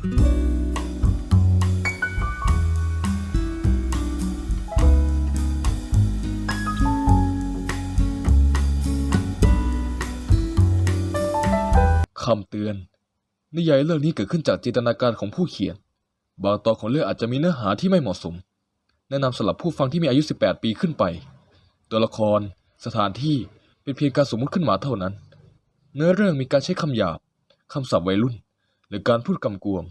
คำเตือน นิยายเรื่องนี้เกิดขึ้นจากจินตนาการของผู้เขียน บางตอนของเรื่องอาจจะมีเนื้อหาที่ไม่เหมาะสม แนะนำสำหรับผู้ฟังที่มีอายุ 18 ปีขึ้นไป ตัวละคร สถานที่เป็นเพียงการสมมติขึ้นมาเท่านั้น เนื้อเรื่องมีการใช้คำหยาบ คำศัพท์วัยรุ่น หรือการพูดกำกวม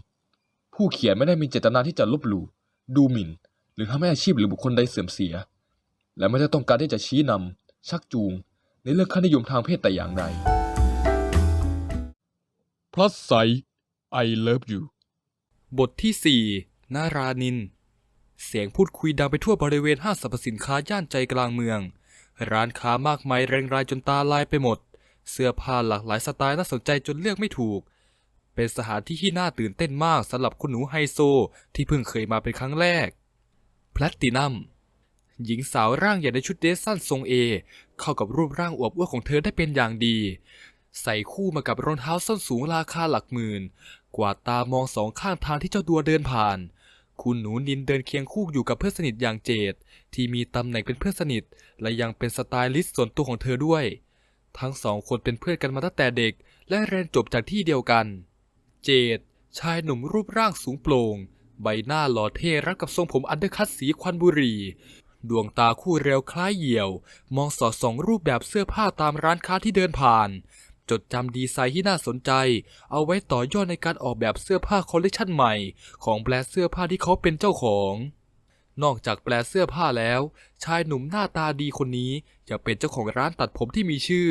ผู้เขียนไม่ได้มีเจตนาที่จะลบหลู่ดูหมิ่น หรือทำให้อาชีพหรือบุคคลใดเสื่อมเสีย และไม่ได้ต้องการที่จะชี้นำชักจูง ในเรื่องค่านิยมทางเพศแต่อย่างใด plus size I love you บทที่ 4 นารานิน เสียงพูดคุยดังไปทั่วบริเวณห้างสรรพสินค้าย่านใจกลางเมือง ร้านค้ามากมายแรงรายจนตาลายไปหมด เสื้อผ้าหลากหลายสไตล์น่าสนใจจนเลือกไม่ถูก เป็นสถานที่ที่น่าตื่นเต้นมากสำหรับคุณหนูไฮโซที่เพิ่งเคยมาเป็นครั้งแรกแพลตตินัมหญิงสาวร่างใหญ่ในชุดเดรสสั้นทรงเอเข้ากับรูปร่างอวบอ้วนของเธอได้เป็นอย่างดี ใส่คู่มากับรองเท้าส้นสูงราคาหลักหมื่น กวาดตามองสองข้างทางที่เจ้าดัวเดินผ่าน คุณหนูนินเดินเคียงคู่อยู่กับเพื่อนสนิทอย่างเจดที่มีตำแหน่งเป็นเพื่อนสนิท และยังเป็นสไตลิสต์ส่วนตัวของเธอด้วย ทั้งสองคนเป็นเพื่อนกันมาตั้งแต่เด็ก และเรียนจบจากที่เดียวกัน เจดชายหนุ่มรูปร่างสูงโปร่ง ใบหน้าหล่อเท่รับกับทรงผมอันเดอร์คัตสีควันบุรี ดวงตาคู่เร็วคล้ายเหี่ยว มองสอดส่องรูปแบบเสื้อผ้าตามร้านค้าที่เดินผ่าน จดจำดีไซน์ที่น่าสนใจ เอาไว้ต่อยอดในการออกแบบเสื้อผ้าคอลเลคชันใหม่ ของแบรนด์เสื้อผ้าที่เขาเป็นเจ้าของนอกจากแปลเสื้อผ้าแล้ว ชายหนุ่มหน้าตาดีคนนี้ยังเป็นเจ้าของร้านตัดผมที่มีชื่อ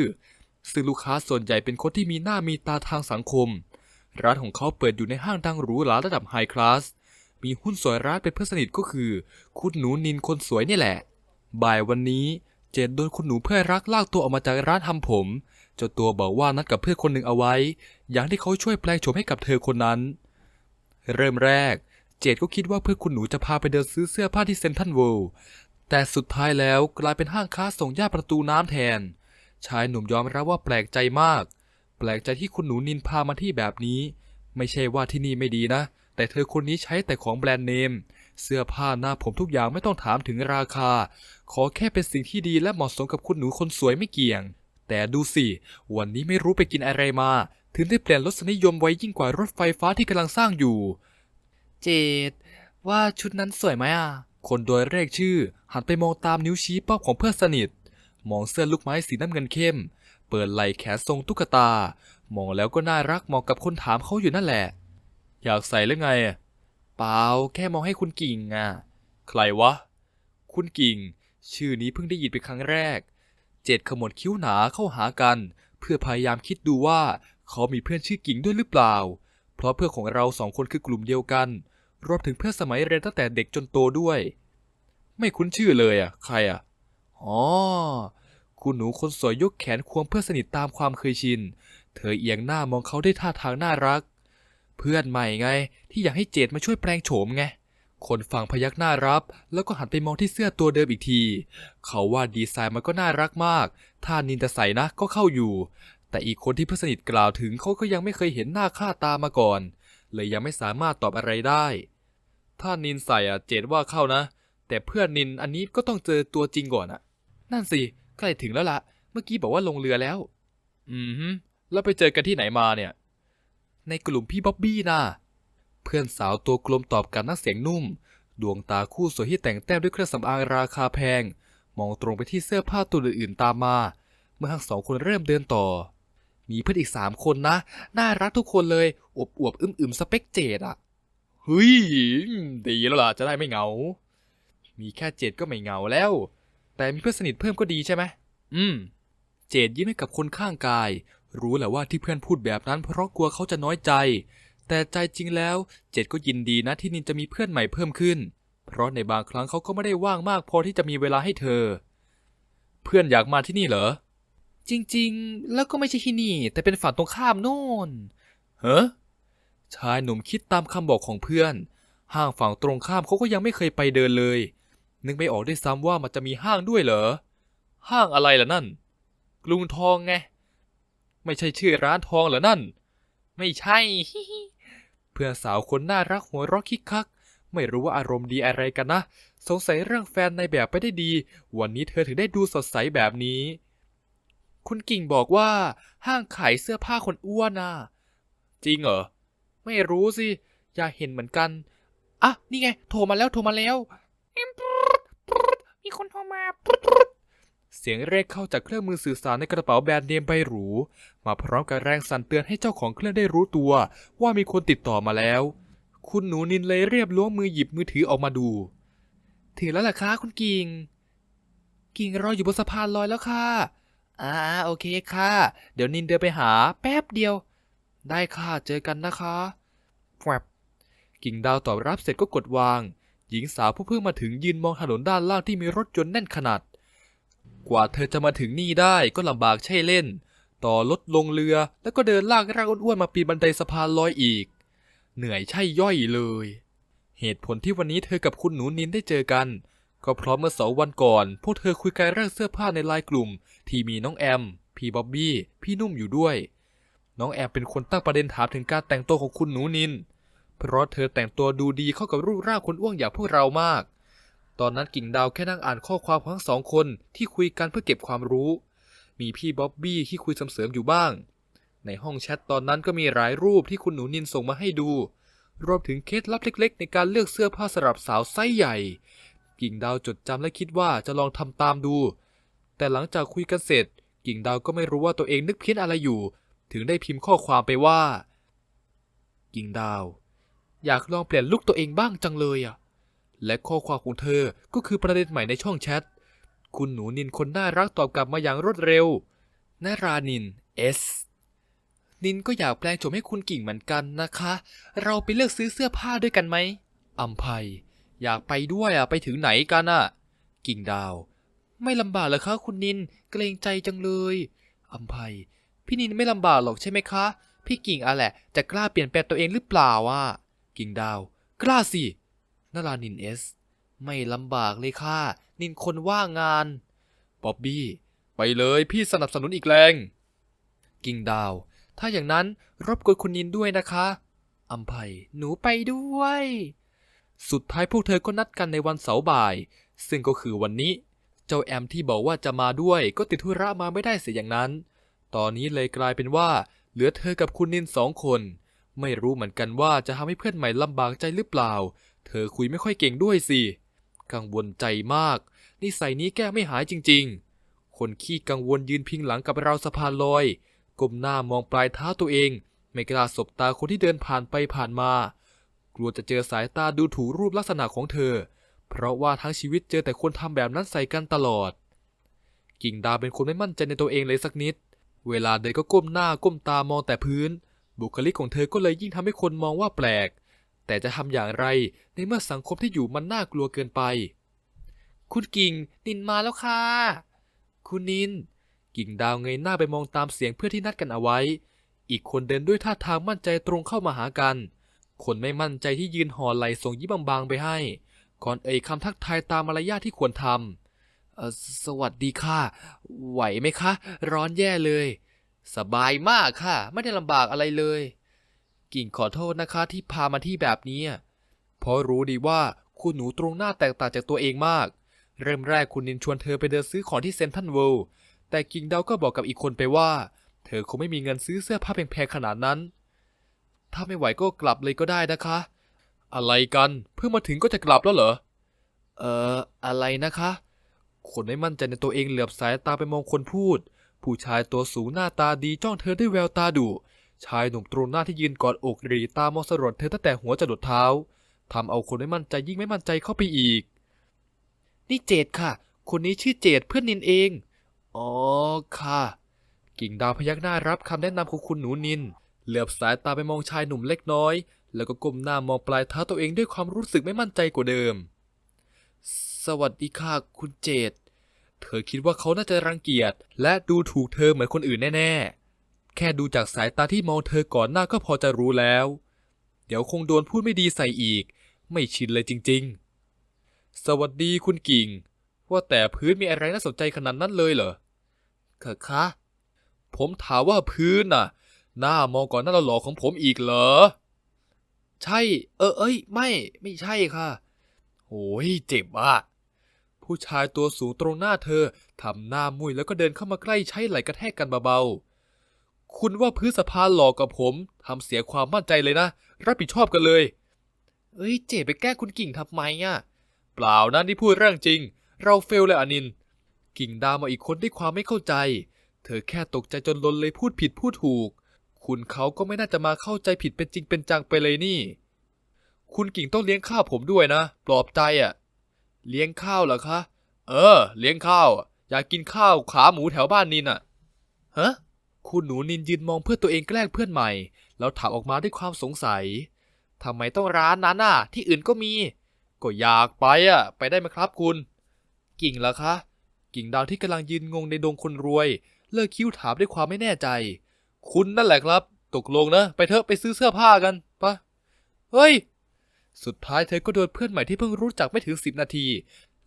ซึ่งลูกค้าส่วนใหญ่เป็นคนที่มีหน้ามีตาทางสังคม ร้านของเขาเปิดอยู่ในห้างดังหรูหราระดับไฮคลาส มีหุ้นส่วนร้านเป็นเพื่อนสนิทก็คือ คุณหนูนินคนสวยนี่แหละ บ่ายวันนี้เจนโดนคุณหนูเพื่อนรักลากตัวออกมาจากร้านทำผม เจ้าตัวบอกว่านัดกับเพื่อนคนหนึ่งเอาไว้ อย่างที่เขาช่วยแปลงโฉมให้กับเธอคนนั้น เริ่มแรก เจดก็คิดว่าเพื่อนคุณหนูจะพาไปเดินซื้อเสื้อผ้าที่เซ็นทรัลเวิลด์แต่สุดท้ายแล้วกลายเป็นห้างค้าส่งย่าประตูน้ำแทน ชายหนุ่มยอมรับว่าแปลกใจมาก แปลกใจที่คุณหนูนินพามาที่แบบนี้ ไม่ใช่ว่าที่นี่ไม่ดีนะ แต่เธอคนนี้ใช้แต่ของแบรนด์เนม เสื้อผ้าหน้าผมทุกอย่างไม่ต้องถามถึงราคา ขอแค่เป็นสิ่งที่ดีและเหมาะสมกับคุณหนูคนสวยไม่เกี่ยง แต่ดูสิ วันนี้ไม่รู้ไปกินอะไรมา ถึงได้เปลี่ยนรสนิยมไว้ยิ่งกว่ารถไฟฟ้าที่กำลังสร้างอยู่ เจดว่าชุดนั้นสวยไหมอะ คนโดยเรียกชื่อ หันไปมองตามนิ้วชี้เป้าของเพื่อนสนิท มองเสื้อลูกไม้สีน้ำเงินเข้ม เปิดไหล่แขนทรงตุ๊กตา มองแล้วก็น่ารักเหมาะกับคนถามเขาอยู่นั่นแหละ อยากใส่หรือไงเปล่าแค่มองให้คุณกิ่งอะ ใครวะ คุณกิ่ง ชื่อนี้เพิ่งได้ยินเป็นครั้งแรก เจ็ดขมวดคิ้วหนาเข้าหากัน เพื่อพยายามคิดดูว่าเขามีเพื่อนชื่อกิ่งด้วยหรือเปล่า เพราะเพื่อนของเราสองคนคือกลุ่มเดียวกัน รวมถึงเพื่อนสมัยเรียนตั้งแต่เด็กจนโตด้วย ไม่คุ้นชื่อเลยอะ ใครอะ อ๋อ คุณหนูคนสวยยกแขนควงเพื่อนสนิทตามความเคยชิน เธอเอียงหน้ามองเขาด้วยท่าทางน่ารัก เพื่อนใหม่ไง ที่อยากให้เจดมาช่วยแปลงโฉมไง คนฟังพยักหน้ารับ แล้วก็หันไปมองที่เสื้อตัวเดิมอีกที เขาว่าดีไซน์มันก็น่ารักมากถ้านินจะใส่นะก็เข้าอยู่ แต่อีกคนที่เพื่อนสนิทกล่าวถึงเขาก็ยังไม่เคยเห็นหน้าค่าตามาก่อน เลยยังไม่สามารถตอบอะไรได้ถ้านินใส่อะเจดว่าเข้านะ แต่เพื่อนนินอันนี้ก็ต้องเจอตัวจริงก่อนอะนั่นสิ ใกล้ถึงแล้วละเมื่อกี้บอกว่าลงเรือแล้ว อืมฮึแล้วไปเจอกันที่ไหนมาเนี่ย ในกลุ่มพี่บ๊อบบี้นะเพื่อนสาวตัวกลมตอบกับน้ำเสียงนุ่ม ดวงตาคู่สวยที่แต่งแต้มด้วยเครื่องสำอางราคาแพง มองตรงไปที่เสื้อผ้าตัวอื่นๆตามมา เมื่อทั้งสองคนเริ่มเดินต่อ มีเพื่อนอีกสามคนนะ น่ารักทุกคนเลยอวบอวบๆอึมอึมๆสเปคเจดอะเฮ้ยดีแล้วล่ะจะได้ไม่เหงา มีแค่เจดก็ไม่เหงาแล้ว แต่มีเพื่อนสนิทเพิ่มก็ดีใช่ไหมอืม เจดยิ้มให้กับคนข้างกาย รู้แหละว่าที่เพื่อนพูดแบบนั้นเพราะกลัวเขาจะน้อยใจ แต่ใจจริงแล้ว เจดก็ยินดีนะที่นินจะมีเพื่อนใหม่เพิ่มขึ้น เพราะในบางครั้งเขาก็ไม่ได้ว่างมากพอที่จะมีเวลาให้เธอ เพื่อนอยากมาที่นี่เหรอ จริงๆ แล้วก็ไม่ใช่ที่นี่ แต่เป็นฝั่งตรงข้ามโน่นเฮ้ชายหนุ่มคิดตามคำบอกของเพื่อน ห้างฝั่งตรงข้ามเขาก็ยังไม่เคยไปเดินเลย นึกไม่ออกด้วยซ้ำว่ามันจะมีห้างด้วยเหรอ ห้างอะไรล่ะนั่น กรุงทองไง ไม่ใช่ชื่อร้านทองเหรอนั่น ไม่ใช่ เพื่อนสาวคนน่ารักหัวเราะคิกคัก ไม่รู้ว่าอารมณ์ดีอะไรกันนะ สงสัยเรื่องแฟนในแบบไปได้ดี วันนี้เธอถึงได้ดูสดใสแบบนี้ คุณกิ่งบอกว่า ห้างขายเสื้อผ้าคนอ้วนน่ะ จริงเหรอ ไม่รู้สิ อยากเห็นเหมือนกัน อะ นี่ไง โทรมาแล้ว โทรมาแล้ว มีคนโทรมา เสียงเรียกเข้าจากเครื่องมือสื่อสารในกระเป๋าแบรนด์เนมใบหรู มาพร้อมกับแรงสั่นเตือนให้เจ้าของเครื่องได้รู้ตัว ว่ามีคนติดต่อมาแล้ว คุณหนูนินเลยเรียบล้วงมือหยิบมือถือออกมาดู ถึงแล้วล่ะคะคุณกิง กิงรออยู่บนสะพานลอยแล้วค่ะ อ่าโอเคค่ะ เดี๋ยวนินเดินไปหา แป๊บเดียว ได้ค่ะเจอกันนะคะแวบกิ่งดาวตอบรับเสร็จก็กดวาง หญิงสาวผู้เพิ่งมาถึงยืนมองถนนด้านล่างที่มีรถยนต์แน่นขนาด กว่าเธอจะมาถึงนี่ได้ก็ลำบากใช่เล่น ต่อรถลงเรือแล้วก็เดินลากร่างอ้วนๆมาปีนบันไดสะพานลอยอีก เหนื่อยใช่ย่อยเลย เหตุผลที่วันนี้เธอกับคุณหนูนินได้เจอกัน ก็เพราะเมื่อสองวันก่อน พวกเธอคุยกันเรื่องเสื้อผ้าในไลน์กลุ่ม ที่มีน้องแอม พี่บ๊อบบี้ พี่นุ่มอยู่ด้วย น้องแอมเป็นคนตั้งประเด็นถามถึงการแต่งตัวของคุณหนูนิน เพราะเธอแต่งตัวดูดีเข้ากับรูปร่างคนอ้วนอย่างพวกเรามาก ตอนนั้นกิ่งดาวแค่นั่งอ่านข้อความของทั้งสองคนที่คุยกันเพื่อเก็บความรู้ มีพี่บ๊อบบี้ที่คุยเสริมๆอยู่บ้าง ในห้องแชทตอนนั้นก็มีหลายรูปที่คุณหนูนินส่งมาให้ดู รวมถึงเคล็ดลับเล็ก ๆ ในการเลือกเสื้อผ้าสำหรับสาวไซส์ใหญ่ กิ่งดาวจดจำและคิดว่าจะลองทำตามดู แต่หลังจากคุยกันเสร็จ กิ่งดาวก็ไม่รู้ว่าตัวเองนึกเพี้ยนอะไรอยู่ ถึงได้พิมพ์ข้อความไปว่า กิ่งดาว อยากลองเปลี่ยนลุคตัวเองบ้างจังเลยอะ และข้อความของเธอก็คือประเด็นใหม่ในช่องแชท คุณหนูนินคนน่ารักตอบกลับมาอย่างรวดเร็วนารานินเอสนินก็อยากแปลงโฉมให้คุณกิ่งเหมือนกันนะคะ เราไปเลือกซื้อเสื้อผ้าด้วยกันไหมอัมภัยอยากไปด้วยอะไปถึงไหนกันอะ กิ่งดาว ไม่ลำบากเหรอคะ คุณนินเกรงใจจังเลยอัมภัยพี่นินไม่ลำบากหรอกใช่ไหมคะ พี่กิ่งอะแหละจะกล้าเปลี่ยนแปลงตัวเองหรือเปล่าอะ กิ่งดาว กล้าสินารานินเอส ไม่ลำบากเลยค่ะ นินคนว่างงานบ๊อบบี้ ไปเลยพี่สนับสนุนอีกแรง กิ่งดาว ถ้าอย่างนั้นรบกวนคุณนินด้วยนะคะอัมภัยหนูไปด้วย สุดท้ายพวกเธอก็นัดกันในวันเสาร์บ่าย ซึ่งก็คือวันนี้ เจ้าแอมที่บอกว่าจะมาด้วยก็ติดธุระมาไม่ได้เสียอย่างนั้น ตอนนี้เลยกลายเป็นว่า เหลือเธอกับคุณนินสองคน ไม่รู้เหมือนกันว่าจะทำให้เพื่อนใหม่ลำบากใจหรือเปล่า เธอคุยไม่ค่อยเก่งด้วยสิกังวลใจมาก นิสัยนี้แก้ไม่หายจริง ๆ คนขี้กังวลยืนพิงหลังกับราวสะพานลอยก้มหน้ามองปลายเท้าตัวเอง ไม่กล้าสบตาคนที่เดินผ่านไปผ่านมา กลัวจะเจอสายตาดูถูกรูปลักษณะของเธอ เพราะว่าทั้งชีวิตเจอแต่คนทำแบบนั้นใส่กันตลอด กิ่งดาเป็นคนไม่มั่นใจในตัวเองเลยสักนิด เวลาเดินก็ก้มหน้าก้มตามองแต่พื้น บุคลิกของเธอก็เลยยิ่งทำให้คนมองว่าแปลก แต่จะทำอย่างไรในเมื่อสังคมที่อยู่มันน่ากลัวเกินไป คุณกิ่งนินมาแล้วค่ะ คุณนิน กิ่งดาวเงยหน้าไปมองตามเสียงเพื่อนที่นัดกันเอาไว้ อีกคนเดินด้วยท่าทางมั่นใจตรงเข้ามาหากัน คนไม่มั่นใจที่ยืนห่อไหลส่งยิ้มบางๆไปให้ ก่อนเอ่ยคำทักทายตามมารยาทที่ควรทำสวัสดีค่ะ ไหวไหมคะ ร้อนแย่เลย สบายมากค่ะ ไม่ได้ลำบากอะไรเลย กิ่งขอโทษนะคะที่พามาที่แบบนี้ เพราะรู้ดีว่าคุณหนูตรงหน้าแตกต่างจากตัวเองมาก เริ่มแรกคุณนินชวนเธอไปเดินซื้อของที่เซนทรัลเวิลด์แต่กิ่งดาวก็บอกกับอีกคนไปว่า เธอคงไม่มีเงินซื้อเสื้อผ้าแพงๆขนาดนั้น ถ้าไม่ไหวก็กลับเลยก็ได้นะคะ อะไรกัน เพิ่งมาถึงก็จะกลับแล้วเหรอ เอ่อ อะไรนะคะ คนไม่มั่นใจในตัวเองเหลือบสายตาไปมองคนพูด ผู้ชายตัวสูงหน้าตาดีจ้องเธอด้วยแววตาดุ ชายหนุ่มตรงหน้าที่ยืนกอดอกหรีตามองสรดเธอตั้งแต่หัวจรดเท้าทำเอาคนไม่มั่นใจยิ่งไม่มั่นใจเข้าไปอีก นี่เจดค่ะ คนนี้ชื่อเจดเพื่อนนินเอง อ๋อค่ะ กิ่งดาวพยักหน้ารับคำแนะนำของคุณหนูนิน เหลือบสายตาไปมองชายหนุ่มเล็กน้อย แล้วก็ก้มหน้ามองปลายเท้าตัวเองด้วยความรู้สึกไม่มั่นใจกว่าเดิม สวัสดีค่ะ คุณเจด เธอคิดว่าเขาน่าจะรังเกียจ และดูถูกเธอเหมือนคนอื่นแน่ๆ แค่ดูจากสายตาที่มองเธอก่อนหน้าก็พอจะรู้แล้ว เดี๋ยวคงโดนพูดไม่ดีใส่อีก ไม่ชินเลยจริง ๆ สวัสดีคุณกิ่ง ว่าแต่พื้นมีอะไรน่าสนใจขนาดนั้นเลยเหรอค่ะคะผมถามว่าพื้นน่ะ หน้ามองก่อนหน้าหล่อๆของผมอีกเหรอ ใช่ เออเอ้ย ไม่ ไม่ใช่ค่ะโอ้ยเจ็บอะ ผู้ชายตัวสูงตรงหน้าเธอทำหน้ามุยแล้วก็เดินเข้ามาใกล้ใช้ไหลกระแทกกันเบาๆ คุณว่าพื้นสะพานหลอกกับผมทำเสียความมั่นใจเลยนะ รับผิดชอบกันเลย เอ้ยเจ็บไปแก้คุณกิ่งทำไมอะ เปล่านะนี่พูดเรื่องจริง เราเฟลเลยอนิน กิ่งดาวมาอีกคนด้วยความไม่เข้าใจ เธอแค่ตกใจจนลนเลยพูดผิดพูดถูก คุณเขาก็ไม่น่าจะมาเข้าใจผิดเป็นจริงเป็นจังไปเลยนี่ คุณกิ่งต้องเลี้ยงข้าวผมด้วยนะ ปลอบใจอะ เลี้ยงข้าวเหรอคะ เออ เลี้ยงข้าว อยากกินข้าวขาหมูแถวบ้านนินอะฮะ คุณหนูนินยืนมองเพื่อนตัวเองแกล้งเพื่อนใหม่ แล้วถามออกมาด้วยความสงสัย ทำไมต้องร้านนั้นอะ ที่อื่นก็มี ก็อยากไปอะ ไปได้ไหมครับคุณ กิ่งเหรอคะ กิ่งดาวที่กำลังยืนงงในดงคนรวย เลิกคิ้วถามด้วยความไม่แน่ใจ คุณนั่นแหละครับ ตกลงนะ ไปเถอะไปซื้อเสื้อผ้ากันปะเฮ้ย สุดท้ายเธอก็โดนเพื่อนใหม่ที่เพิ่งรู้จักไม่ถึงสิบนาที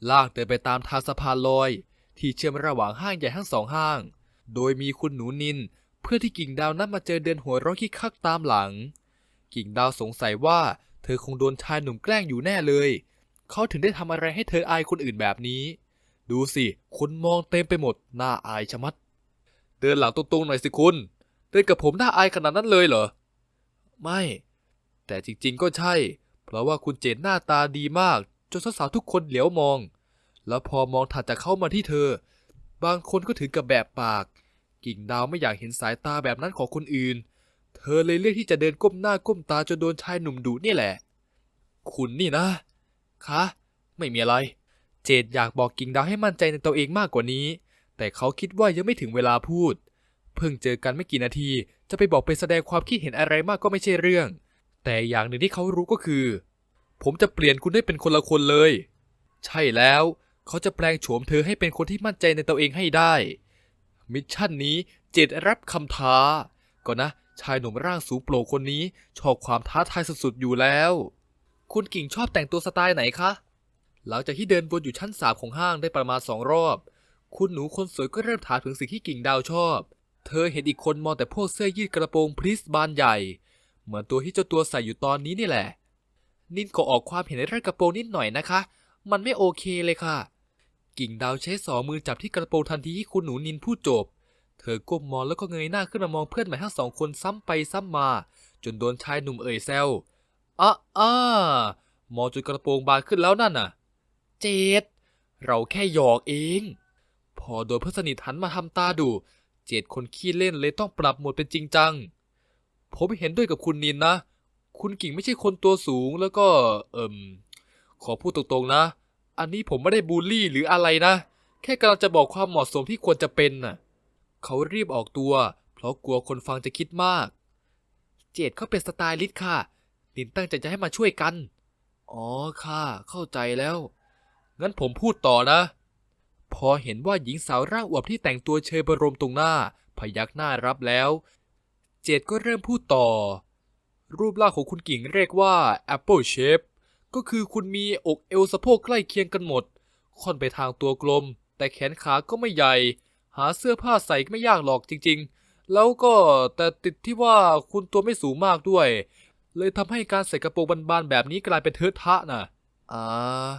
ลากเดินไปตามทางสะพานลอย ที่เชื่อมระหว่างห้างใหญ่ทั้งสองห้าง โดยมีคุณหนูนิน เพื่อที่กิ่งดาวนั้นมาเจอเดินหัวเร้องคิคักตามหลัง กิ่งดาวสงสัยว่า เธอคงโดนชายหนุ่มแกล้งอยู่แน่เลย เขาถึงได้ทำอะไรให้เธออายคนอื่นแบบนี้ ดูสิคนมองเต็มไปหมดน่าอายชะมัด เดินหลังตรงๆหน่อยสิคุณเดินกับผมน่าอายขนาดนั้นเลยเหรอ ไม่ แต่จริงๆก็ใช่เราะว่าคุณเจนหน้าตาดีมาก จนสาวๆทุกคนเหลียวมอง แล้วพอมองถัดจากเข้ามาที่เธอ บางคนก็ถึงกับแบบปาก กิ่งดาวไม่อยากเห็นสายตาแบบนั้นของคนอื่น เธอเลยเลือกที่จะเดินก้มหน้าก้มตาจนโดนชายหนุ่มดุนี่แหละ คุณนี่นะ คะ ไม่มีอะไร เจดอยากบอกกิ่งดาวให้มั่นใจในตัวเองมากกว่านี้ แต่เขาคิดว่ายังไม่ถึงเวลาพูด เพิ่งเจอกันไม่กี่นาที จะไปบอกไปแสดงความคิดเห็นอะไรมากก็ไม่ใช่เรื่อง แต่อย่างหนึ่งที่เขารู้ก็คือ ผมจะเปลี่ยนคุณให้เป็นคนละคนเลย ใช่แล้วเขาจะแปลงโฉมเธอให้เป็นคนที่มั่นใจในตัวเองให้ได้ มิชชั่นนี้เจดรับคำท้า ก็นะ ชายหนุ่มร่างสูงโปร่งคนนี้ชอบความท้าทายสุดๆอยู่แล้ว คุณกิ่งชอบแต่งตัวสไตล์ไหนคะ หลังจากที่เดินวนอยู่ชั้นสามของห้างได้ประมาณสองรอบ คุณหนูคนสวยก็เริ่มถามถึงสิ่งที่กิ่งดาวชอบ เธอเห็นอีกคนมองแต่พวกเสื้อยืดกระโปรงพริสบานใหญ่ เหมือนตัวที่เจ้าตัวใส่อยู่ตอนนี้นี่แหละ นินก็ออกความเห็นในเรื่องกระโปรงนิดหน่อยนะคะ มันไม่โอเคเลยค่ะ กิ่งดาวใช้สองมือจับที่กระโปรงทันทีที่คุณหนูนินพูดจบ เธอก้มมองแล้วก็เงยหน้าขึ้นมามองเพื่อนใหม่ทั้งสองคนซ้ำไปซ้ำมา จนโดนชายหนุ่มเอ่ยแซวอะอ่ามองจนกระโปรงบานขึ้นแล้วนั่นน่ะ เจดเราแค่หยอกเอง พอโดนเพื่อนสนิทหันมาทำตาดูเจดคนขี้เล่นเลยต้องปรับหมดเป็นจริงจัง ผมเห็นด้วยกับคุณนินนะ คุณกิ่งไม่ใช่คนตัวสูงแล้วก็เอิมขอพูดตรงๆนะ อันนี้ผมไม่ได้บูลลี่หรืออะไรนะ แค่กำลังจะบอกความเหมาะสมที่ควรจะเป็นน่ะ เขารีบออกตัว เพราะกลัวคนฟังจะคิดมาก เจดเขาเป็นสไตลิสต์ค่ะ นินตั้งใจจะให้มาช่วยกัน อ๋อค่ะ เข้าใจแล้ว งั้นผมพูดต่อนะ พอเห็นว่าหญิงสาวร่างอวบที่แต่งตัวเชยบรมตรงหน้า พยักหน้ารับแล้ว เจดก็เริ่มพูดต่อ รูปร่างของคุณกิ่งเรียกว่า Apple Shape ก็คือคุณมีอกเอวสะโพกใกล้เคียงกันหมด ค่อนไปทางตัวกลม แต่แขนขาก็ไม่ใหญ่ หาเสื้อผ้าใส่ไม่ยากหรอกจริงๆ แล้วก็แต่ติดที่ว่าคุณตัวไม่สูงมากด้วย เลยทำให้การใส่กระโปรงบานๆแบบนี้กลายเป็นเทอะทะน่ะอ่า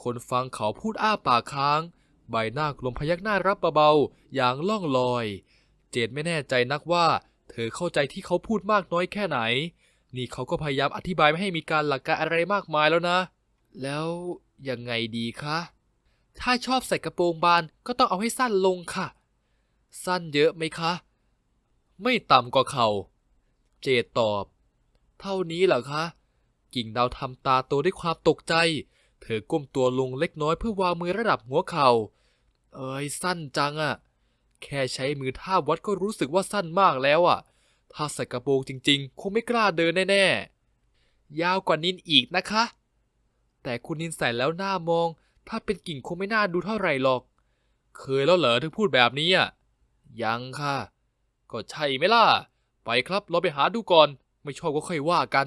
คนฟังเขาพูดอ้าปากค้าง ใบหน้ากลมพยักหน้ารับเบาๆอย่างล่องลอย เจดไม่แน่ใจนักว่า เธอเข้าใจที่เขาพูดมากน้อยแค่ไหน นี่เขาก็พยายามอธิบายไม่ให้มีการหลักการอะไรมากมายแล้วนะ แล้วยังไงดีคะ ถ้าชอบใส่กระโปรงบานก็ต้องเอาให้สั้นลงค่ะ สั้นเยอะไหมคะ ไม่ต่ำกว่าเขา เจดตอบ เท่านี้เหรอคะ กิ่งดาวทำตาโตด้วยความตกใจ เธอก้มตัวลงเล็กน้อยเพื่อวางมือระดับหัวเขา่า เอ้ยสั้นจังอะ แค่ใช้มือท่าบวัดก็รู้สึกว่าสั้นมากแล้วอะถ้าใส่กระโปรงจริงๆ คงไม่กล้าเดินแน่ๆ ยาวกว่านินอีกนะคะ แต่คุณนินใส่แล้วหน้ามอง ถ้าเป็นกิ่งคงไม่น่าดูเท่าไหร่หรอก เคยแล้วเหรอถึงพูดแบบนี้อะ ยังค่ะ ก็ใช่ไหมล่ะ ไปครับเราไปหาดูก่อน ไม่ชอบก็ค่อยว่ากัน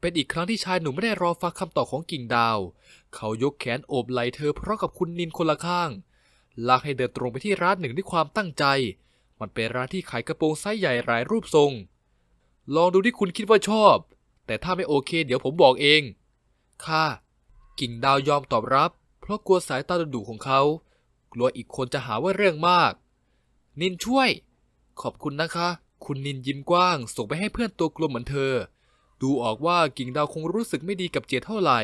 เป็นอีกครั้งที่ชายหนุ่มไม่ได้รอฟังคำตอบของกิ่งดาว เขายกแขนโอบไหล่เธอพร้อมกับคุณนินคนละข้าง ลากให้เดินตรงไปที่ร้านหนึ่งด้วยความตั้งใจ มันเป็นร้านที่ขายกระโปรงไซส์ใหญ่หลายรูปทรง ลองดูที่คุณคิดว่าชอบ แต่ถ้าไม่โอเคเดี๋ยวผมบอกเอง ค่ะ กิ่งดาวยอมตอบรับ เพราะกลัวสายตาดุของเขา กลัวอีกคนจะหาว่าเรื่องมาก นินช่วย ขอบคุณนะคะ คุณนินยิ้มกว้าง ส่งไปให้เพื่อนตัวกลมเหมือนเธอ ดูออกว่ากิ่งดาวคงรู้สึกไม่ดีกับเจดเท่าไหร่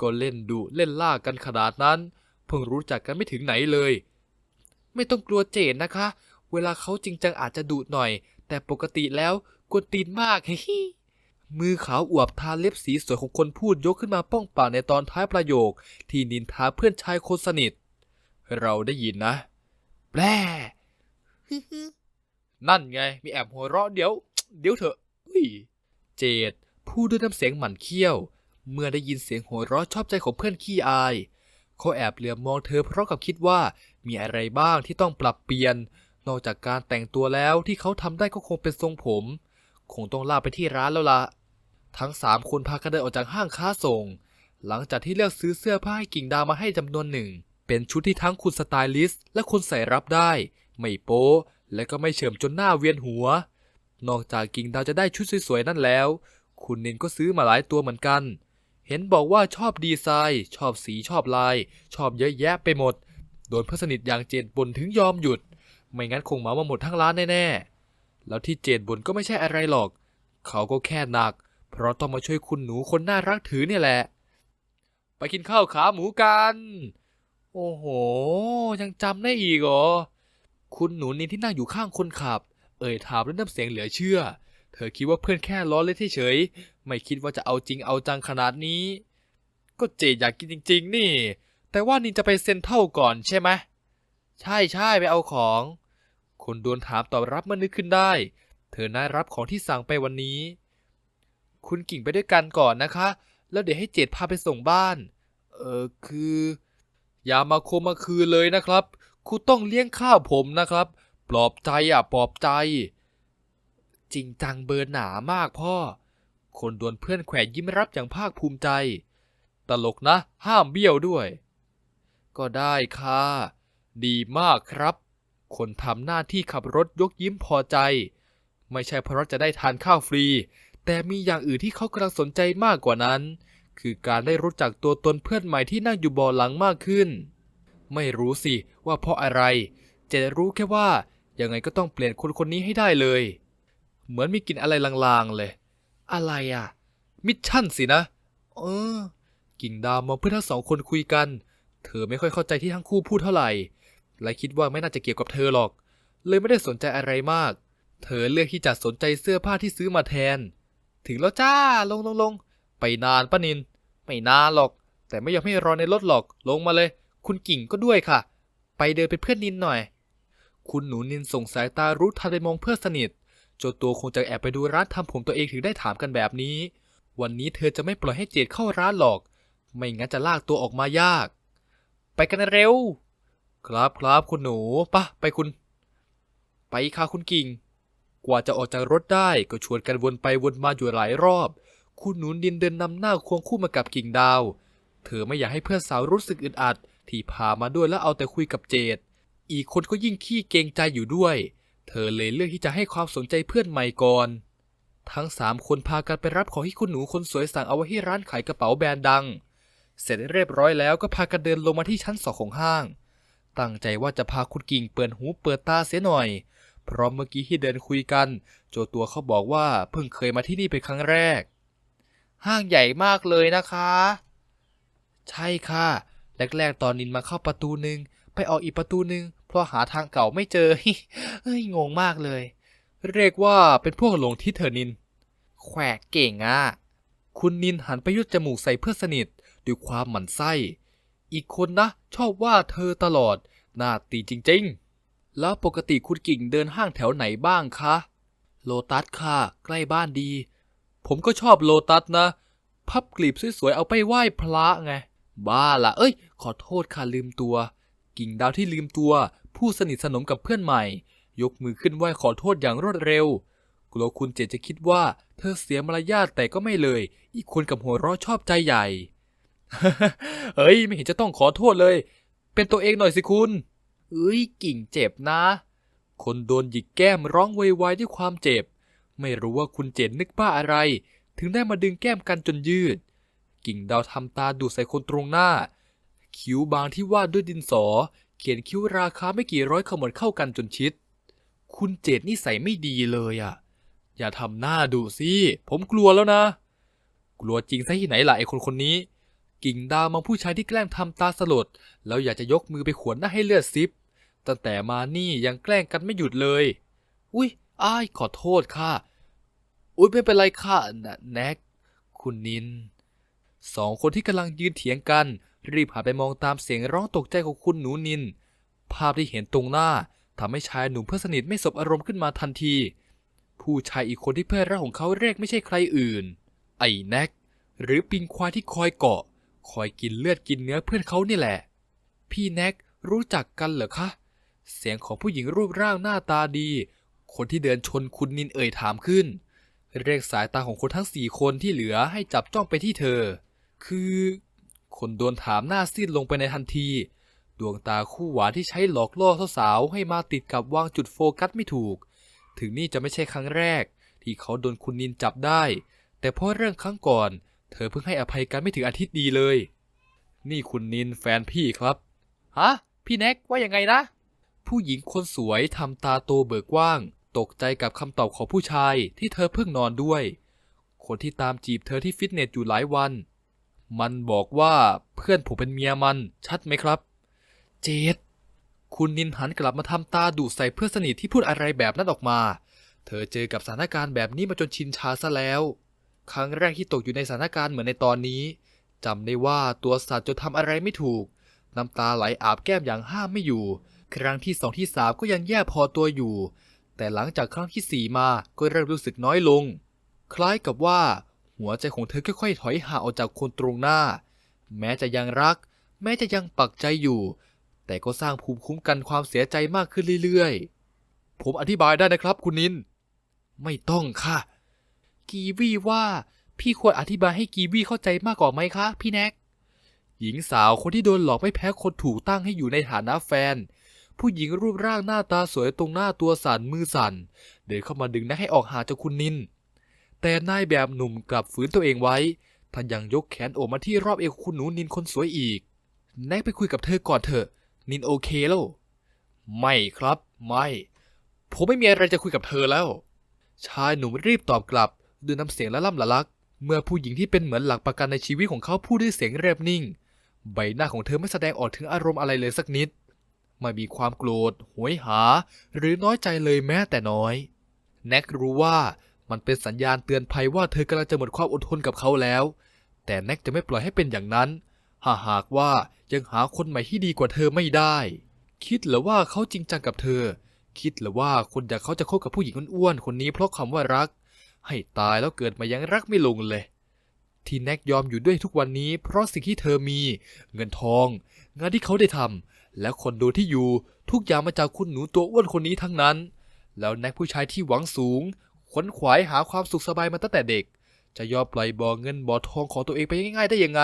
ก็เล่นดุเล่นล่ากันขนาดนั้น เพิ่งรู้จักกันไม่ถึงไหนเลย ไม่ต้องกลัวเจดนะคะ เวลาเขาจริงจังอาจจะดุหน่อย แต่ปกติแล้วกวนตีนมากเฮ้ยมือขาวอวบทาเล็บสีสวยของคนพูดยกขึ้นมาป้องปากในตอนท้ายประโยค ที่นินทาเพื่อนชายคนสนิท เราได้ยินนะ แปลนั่นไง มีแอบหัวเราะเดี๋ยว เดี๋ยวเถอะอุ้ยเจดพูดด้วยน้ำเสียงหมั่นเคี้ยว เมื่อได้ยินเสียงหัวเราะชอบใจของเพื่อนขี้อาย เขาแอบเหลือบมองเธอเพราะกับคิดว่ามีอะไรบ้างที่ต้องปรับเปลี่ยน นอกจากการแต่งตัวแล้วที่เขาทำได้ก็คงเป็นทรงผม คงต้องลาไปที่ร้านแล้วละทั้งสามคนพากันเดินออกจากห้างค้าส่ง หลังจากที่เลือกซื้อเสื้อผ้าให้กิ่งดาวมาให้จำนวนหนึ่ง เป็นชุดที่ทั้งคุณสไตลิสต์และคนใส่รับได้ ไม่โป๊และก็ไม่เฉิมจนหน้าเวียนหัว นอกจากกิ่งดาวจะได้ชุดสวยๆนั่นแล้ว คุณนินก็ซื้อมาหลายตัวเหมือนกัน เห็นบอกว่าชอบดีไซน์ ชอบสีชอบลาย ชอบเยอะแยะไปหมด โดนเพื่อนสนิทอย่างเจนบนถึงยอมหยุด ไม่งั้นคงเหมามาหมดทั้งร้านแน่ๆ แล้วที่เจนบนก็ไม่ใช่อะไรหรอก เขาก็แค่หนัก เพราะต้องมาช่วยคุณหนูคนน่ารักถือเนี่ยแหละ ไปกินข้าวขาหมูกัน โอ้โห ยังจำได้อีกเหรอ คุณหนูนินที่นั่งอยู่ข้างคนขับ เอ่ยถามด้วยน้ำเสียงเหลือเชื่อ ธอคิดว่าเพื่อนแค่ล้อเล่นเฉยๆไม่คิดว่าจะเอาจริงเอาจังขนาดนี้ ก็เจอยากกินจริง ๆ นี่ แต่ว่านินจะไปเซ็นเท่าก่อนใช่ไหมใช่ใช่ไปเอาของ คนโดนถามตอบรับมื่อนึกขึ้นได้ เธอน่ารับของที่สั่งไปวันนี้ คุณกิ่งไปด้วยกันก่อนนะคะ แล้วเดี๋ยวให้เจดพาไปส่งบ้าน เออคือ อย่ามาโคมาคืนเลยนะครับ คุณต้องเลี้ยงข้าวผมนะครับ ปลอบใจอะปลอบใจ จริงจังเบอร์หนามากพ่อ คนโดนเพื่อนแขวะยิ้มรับอย่างภาคภูมิใจ ตลกนะ ห้ามเบี้ยวด้วย ก็ได้ค่ะ ดีมากครับ คนทำหน้าที่ขับรถยกยิ้มพอใจ ไม่ใช่เพราะจะได้ทานข้าวฟรี แต่มีอย่างอื่นที่เขากำลังสนใจมากกว่านั้น คือการได้รู้จักตัวตนเพื่อนใหม่ที่นั่งอยู่บาะหลังมากขึ้น ไม่รู้สิว่าเพราะอะไรเจรู้แค่ว่ายังไงก็ต้องเปลี่ยนคนคนนี้ให้ได้เลย เหมือนมีกลิ่นอะไรลางๆเลย อะไรอะ มิชชั่นสินะ เออ กิ่งดาวมองเพื่อนทั้งสองคนคุยกัน เธอไม่ค่อยเข้าใจที่ทั้งคู่พูดเท่าไหร่ และคิดว่าไม่น่าจะเกี่ยวกับเธอหรอก เลยไม่ได้สนใจอะไรมาก เธอเลือกที่จะสนใจเสื้อผ้าที่ซื้อมาแทน ถึงแล้วจ้า ลงลงลง ไปนานปะนิน ไม่นานหรอก แต่ไม่ยอมให้รอในรถหรอก ลงมาเลย คุณกิ่งก็ด้วยค่ะ ไปเดินเป็นเพื่อนนินหน่อย คุณหนูนินส่งสายตารู้ทันไปมองเพื่อนสนิท เจ้าตัวคงจะแอบไปดูร้านทำผมตัวเองถึงได้ถามกันแบบนี้ วันนี้เธอจะไม่ปล่อยให้เจดเข้าร้านหรอก ไม่งั้นจะลากตัวออกมายาก ไปกันเร็ว ครับครับคุณหนูปะไปคุณ ไปค่ะคุณกิ่ง กว่าจะออกจากรถได้ก็ชวนกันวนไปวนมาอยู่หลายรอบ คุณหนูดินเดินนำหน้าควงคู่มากับกิ่งดาว เธอไม่อยากให้เพื่อนสาวรู้สึกอึดอัดที่พามาด้วยแล้วเอาแต่คุยกับเจดอีกคนก็ยิ่งขี้เกรงใจอยู่ด้วย เธอเลยเลือกที่จะให้ความสนใจเพื่อนใหม่ก่อน ทั้งสามคนพากันไปรับของที่คุณหนูคนสวยสั่งเอาไว้ที่ร้านขายกระเป๋าแบรนด์ดัง เสร็จเรียบร้อยแล้วก็พากันเดินลงมาที่ชั้นสองของห้าง ตั้งใจว่าจะพาคุณกิ่งเปิดหูเปิดตาเสียหน่อย เพราะเมื่อกี้ที่เดินคุยกัน โจตัวเขาบอกว่าเพิ่งเคยมาที่นี่เป็นครั้งแรก ห้างใหญ่มากเลยนะคะ ใช่ค่ะ แรกๆตอนนินมาเข้าประตูหนึ่งไปออกอีกประตูหนึ่ง เพราะหาทางเก่าไม่เจอเฮ้ยงงมากเลย เรียกว่าเป็นพวกหลงทิศเธอนิน แขวกเก่งอะ คุณนินหันไปยุดจมูกใส่เพื่อนสนิทด้วยความหมั่นไส้ อีกคนนะ ชอบว่าเธอตลอด หน้าตีจริงๆ แล้วปกติคุณกิ่งเดินห้างแถวไหนบ้างคะ โลตัสค่ะ ใกล้บ้านดี ผมก็ชอบโลตัสนะ พับกลีบสวยๆ เอาไปไหว้พระไง บ้าละเอ้ย ขอโทษค่ะลืมตัว กิ่งดาวที่ลืมตัว ผู้สนิทสนมกับเพื่อนใหม่ ยกมือขึ้นไหว้ขอโทษอย่างรวดเร็ว กลัวคุณเจตจะคิดว่าเธอเสียมารยาทแต่ก็ไม่เลย อีกคนกับหัวเราะชอบใจใหญ่ เฮ้ย ไม่เห็นจะต้องขอโทษเลย เป็นตัวเองหน่อยสิคุณเอ้ยกิ่งเจ็บนะ คนโดนหยิกแก้มร้องไวๆด้วยความเจ็บ ไม่รู้ว่าคุณเจนนึกบ้าอะไร ถึงได้มาดึงแก้มกันจนยืด กิ่งดาวทำตาดูใส่คนตรงหน้า คิ้วบางที่วาดด้วยดินสอ เขียนคิ้วราคาไม่กี่ร้อยขมวดเข้ากันจนชิด คุณเจดนิสัยไม่ดีเลยอะ อย่าทำหน้าดุสิ ผมกลัวแล้วนะ กลัวจริงซะที่ไหนล่ะไอ้คนคนนี้ กิ่งดาวมองผู้ชายที่แกล้งทำตาสลด แล้วอยากจะยกมือไปขวนหน้าให้เลือดซิบ ตั้งแต่มานี่ยังแกล้งกันไม่หยุดเลย อุ้ยอ้ายขอโทษค่ะ อุ้ยไม่เป็นไรค่ะนะแน็กคุณนิน สองคนที่กำลังยืนเถียงกัน รีบหันไปมองตามเสียงร้องตกใจของคุณหนูนิน ภาพที่เห็นตรงหน้าทำให้ชายหนุ่มเพื่อนสนิทไม่สบอารมณ์ขึ้นมาทันที ผู้ชายอีกคนที่เพื่อนรักของเขาเรียกไม่ใช่ใครอื่น ไอ้แน็ก หรือปิงควายที่คอยเกาะ คอยกินเลือดกินเนื้อเพื่อนเขานี่แหละ พี่แน็กรู้จักกันเหรอคะ เสียงของผู้หญิงรูปร่างหน้าตาดี คนที่เดินชนคุณนินเอ่ยถามขึ้น เรียกสายตาของคนทั้งสี่คนที่เหลือให้จับจ้องไปที่เธอ คือ คนโดนถามหน้าซีดลงไปในทันที ดวงตาคู่หวานที่ใช้หลอกล่อสาวๆให้มาติดกับวางจุดโฟกัสไม่ถูก ถึงนี่จะไม่ใช่ครั้งแรก ที่เขาโดนคุณนินจับได้ แต่เพราะเรื่องครั้งก่อน เธอเพิ่งให้อภัยกันไม่ถึงอาทิตย์ดีเลย นี่คุณนินแฟนพี่ครับฮะพี่แน็กว่ายังไงนะ ผู้หญิงคนสวยทำตาโตเบิกกว้าง ตกใจกับคำตอบของผู้ชายที่เธอเพิ่งนอนด้วย คนที่ตามจีบเธอที่ฟิตเนสอยู่หลายวัน มันบอกว่าเพื่อนผมเป็นเมียมันชัดไหมครับ เจดคุณนินหันกลับมาทำตาดุใส่เพื่อนสนิทที่พูดอะไรแบบนั้นออกมา เธอเจอกับสถานการณ์แบบนี้มาจนชินชาซะแล้ว ครั้งแรกที่ตกอยู่ในสถานการณ์เหมือนในตอนนี้จำได้ว่าตัวสัตว์จนทำอะไรไม่ถูก น้ำตาไหลอาบแก้มอย่างห้ามไม่อยู่ ครั้งที่สองที่สามก็ยังแย่พอตัวอยู่ แต่หลังจากครั้งที่สี่มาก็เริ่มรู้สึกน้อยลง คล้ายกับว่า หัวใจของเธอค่อยๆ ถอยห่างออกจากคนตรงหน้า แม้จะยังรัก แม้จะยังปักใจอยู่ แต่ก็สร้างภูมิคุ้มกันความเสียใจมากขึ้นเรื่อยๆ ผมอธิบายได้นะครับคุณนิน ไม่ต้องค่ะ กีวีว่าพี่ควรอธิบายให้กีวีเข้าใจมากกว่าไหมคะพี่แน็กหญิงสาวคนที่โดนหลอกไม่แพ้คนถูกตั้งให้อยู่ในฐานะแฟน ผู้หญิงรูปร่างหน้าตาสวยตรงหน้าตัวสั่นมือสั่นเดินเข้ามาดึงแน็กให้ออกหาจากคุณนิน แต่นายแบบหนุ่มกลับฝืนตัวเองไว้ ท่านยังยกแขนโอบมาที่รอบเอวคุณหนูนินคนสวยอีก แน็กไปคุยกับเธอก่อนเถอะ นินโอเคแล้ว ไม่ครับ ไม่ ผมไม่มีอะไรจะคุยกับเธอแล้ว ชายหนุ่มรีบตอบกลับด้วยน้ำเสียงละล่ำละลัก เมื่อผู้หญิงที่เป็นเหมือนหลักประกันในชีวิตของเขาพูดด้วยเสียงเรียบนิ่ง ใบหน้าของเธอไม่แสดงออกถึงอารมณ์อะไรเลยสักนิด ไม่มีความโกรธหวยหา หรือน้อยใจเลยแม้แต่น้อย แน็กรู้ว่า มันเป็นสัญญาณเตือนภัยว่าเธอกำลังจะหมดความอดทนกับเขาแล้ว แต่แน็กจะไม่ปล่อยให้เป็นอย่างนั้น หากหากว่ายังหาคนใหม่ที่ดีกว่าเธอไม่ได้ คิดหรือว่าเขาจริงจังกับเธอ คิดหรือว่าคนอยากเขาจะคบกับผู้หญิงอ้วนๆคนนี้เพราะคำว่ารัก ให้ตายแล้วเกิดมายังรักไม่ลงเลย ที่แน็กยอมอยู่ด้วยทุกวันนี้ เพราะสิ่งที่เธอมี เงินทอง งานที่เขาได้ทำและคนโดที่อยู่ทุกอย่างมาจากคุณหนูตัวอ้วนคนนี้ทั้งนั้น แล้วแน็กผู้ชายที่หวังสูง ขวนขวายหาความสุขสบายมาตั้งแต่เด็ก จะยอมปล่อยบ่อเงินบ่อทองของตัวเองไปง่ายๆได้ยังไง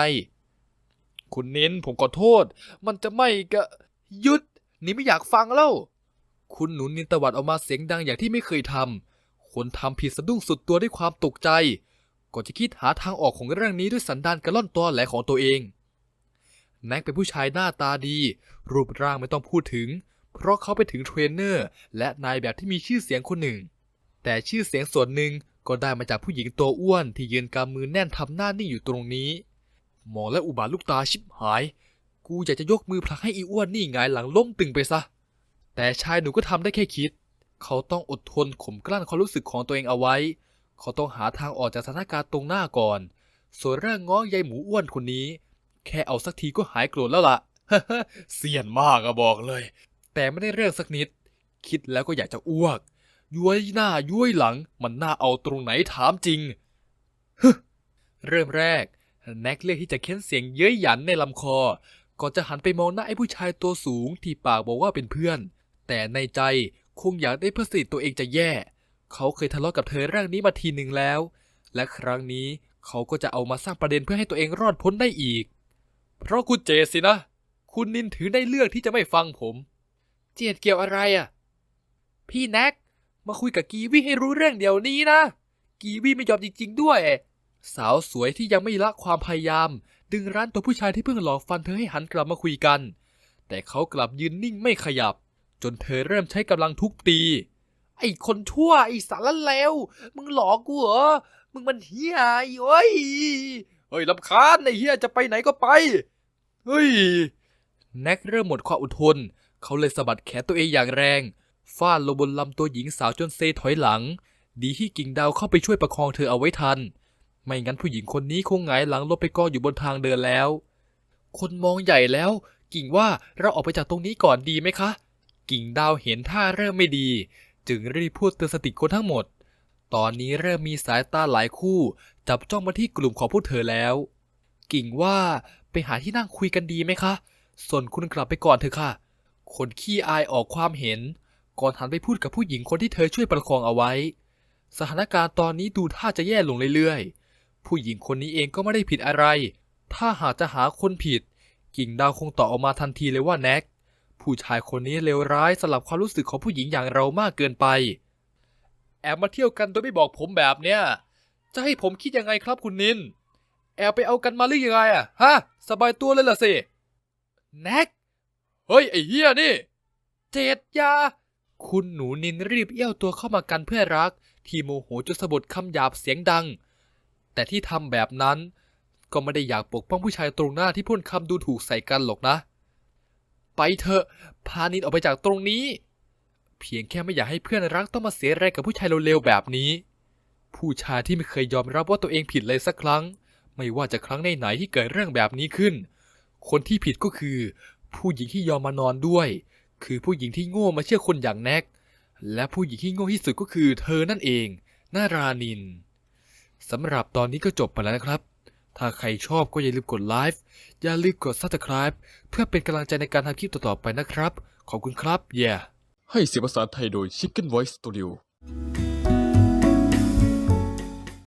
คุณเน้นผมขอโทษ มันจะไม่กะหยุดนี่ไม่อยากฟังแล้วคุณหนุนนินตวัดออกมาเสียงดังอย่างที่ไม่เคยทำคนทำผิดสะดุ้งสุดตัวด้วยความตกใจก่อนจะคิดหาทางออกของเรื่องนี้ด้วยสันดานกระล่อนตอแหลของตัวเองแน็กเป็นผู้ชายหน้าตาดี รูปร่างไม่ต้องพูดถึง เพราะเขาเป็นถึงเทรนเนอร์ และนายแบบที่มีชื่อเสียงคนหนึ่ง แต่ชื่อเสียงส่วนหนึ่งก็ได้มาจากผู้หญิงตัวอ้วนที่ยืนกำมือแน่นทำหน้านิ่งอยู่ตรงนี้มองและอุบาทลูกตาชิบหาย กูอยากจะยกมือผลักให้อีอ้วนนี่หงายหลังล้มตึงไปซะ แต่ชายหนูก็ทำได้แค่คิด เขาต้องอดทนข่มกลั้นความรู้สึกของตัวเองเอาไว้ เขาต้องหาทางออกจากสถานการณ์ตรงหน้าก่อน ส่วนเรื่องง้อยายหมูอ้วนคนนี้ แค่เอาสักทีก็หายโกรธแล้วล่ะเสียนมากอะบอกเลย แต่ไม่ได้เรื่องสักนิด คิดแล้วก็อยากจะอ้วก ย้วยหน้าย้วยหลัง มันน่าเอาตรงไหนถามจริงฮเริ่มแรก แน็กเลือกที่จะเค้นเสียงเย้ยหยันในลำคอ ก่อนจะหันไปมองหน้าไอ้ผู้ชายตัวสูงที่ปากบอกว่าเป็นเพื่อน แต่ในใจคงอยากได้เพื่อนสนิทตัวเองจะแย่ เขาเคยทะเลาะกับเธอเรื่องนี้มาทีหนึ่งแล้ว และครั้งนี้เขาก็จะเอามาสร้างประเด็นเพื่อให้ตัวเองรอดพ้นได้อีก เพราะคุณเจสินะ คุณนินถือได้เลือกที่จะไม่ฟังผม เจียดเกี่ยวอะไรอะ พี่แน็ก มาคุยกับกีวีให้รู้เรื่องเดี๋ยวนี้นะ กีวีไม่ยอมจริงๆด้วย สาวสวยที่ยังไม่ละความพยายาม ดึงรั้นตัวผู้ชายที่เพิ่งหลอกฟันเธอให้หันกลับมาคุยกัน แต่เขากลับยืนนิ่งไม่ขยับ จนเธอเริ่มใช้กำลังทุบตี ไอ้คนชั่วไอ้สารเลวมึงหลอกกูเหรอมึงมันเฮียไอ้เอ้ยเฮ้ยลำคาญไอ้เฮียจะไปไหนก็ไปเฮ้ยแน็กเริ่มหมดความอดทน เขาเลยสะบัดแขนตัวเองอย่างแรง ฟาดลงบนลำตัวหญิงสาวจนเซถอยหลัง ดีที่กิ่งดาวเข้าไปช่วยประคองเธอเอาไว้ทัน ไม่งั้นผู้หญิงคนนี้คงหงายหลังลงไปกองอยู่บนทางเดินแล้ว คนมองใหญ่แล้ว กิ่งว่าเราออกไปจากตรงนี้ก่อนดีไหมคะ กิ่งดาวเห็นท่าเริ่มไม่ดี จึงรีบพูดเตือนสติคนทั้งหมด ตอนนี้เริ่มมีสายตาหลายคู่ จับจ้องมาที่กลุ่มของพวกเธอแล้ว กิ่งว่าไปหาที่นั่งคุยกันดีไหมคะ ส่วนคุณกลับไปก่อนเถอะค่ะ คนขี้อายออกความเห็น ก่อนหันไปพูดกับผู้หญิงคนที่เธอช่วยประคองเอาไว้ สถานการณ์ตอนนี้ดูท่าจะแย่ลงเรื่อยๆ ผู้หญิงคนนี้เองก็ไม่ได้ผิดอะไร ถ้าหากจะหาคนผิด กิ่งดาวคงตอบออกมาทันทีเลยว่าแน็กผู้ชายคนนี้เลวร้ายสลับความรู้สึกของผู้หญิงอย่างเรามากเกินไป แอบมาเที่ยวกันโดยไม่บอกผมแบบเนี้ยจะให้ผมคิดยังไงครับคุณนิน แอบไปเอากันมาหรือยังไงอะฮะ สบายตัวเลยล่ะสิ แน็ก เฮ้ย ไอ้เหี้ยนี่ เจดยา คุณหนูนินรีบเอี้ยวตัวเข้ามากันเพื่อรัก ที่โมโหจนสะบดคำหยาบเสียงดัง แต่ที่ทำแบบนั้น ก็ไม่ได้อยากปกป้องผู้ชายตรงหน้าที่พ่นคำดูถูกใส่กันหรอกนะ ไปเถอะ พานินออกไปจากตรงนี้ เพียงแค่ไม่อยากให้เพื่อนรักต้องมาเสียแรงกับผู้ชายเร็วๆแบบนี้ ผู้ชายที่ไม่เคยยอมรับว่าตัวเองผิดเลยสักครั้ง ไม่ว่าจะครั้งไหนๆที่เกิดเรื่องแบบนี้ขึ้น คนที่ผิดก็คือ ผู้หญิงที่ยอมมานอนด้วย คือผู้หญิงที่โง่มาเชื่อคนอย่างแน็ก และผู้หญิงที่โง่ที่สุดก็คือเธอนั่นเองนารานินสำหรับตอนนี้ก็จบไปแล้วนะครับ ถ้าใครชอบก็อย่าลืมกดไลฟ์อย่าลืมกด subscribe เพื่อเป็นกำลังใจในการทำคลิปต่อๆไปนะครับ ขอบคุณครับเย่ให้เสียงภาษาไทยโดย Chicken Voice Studio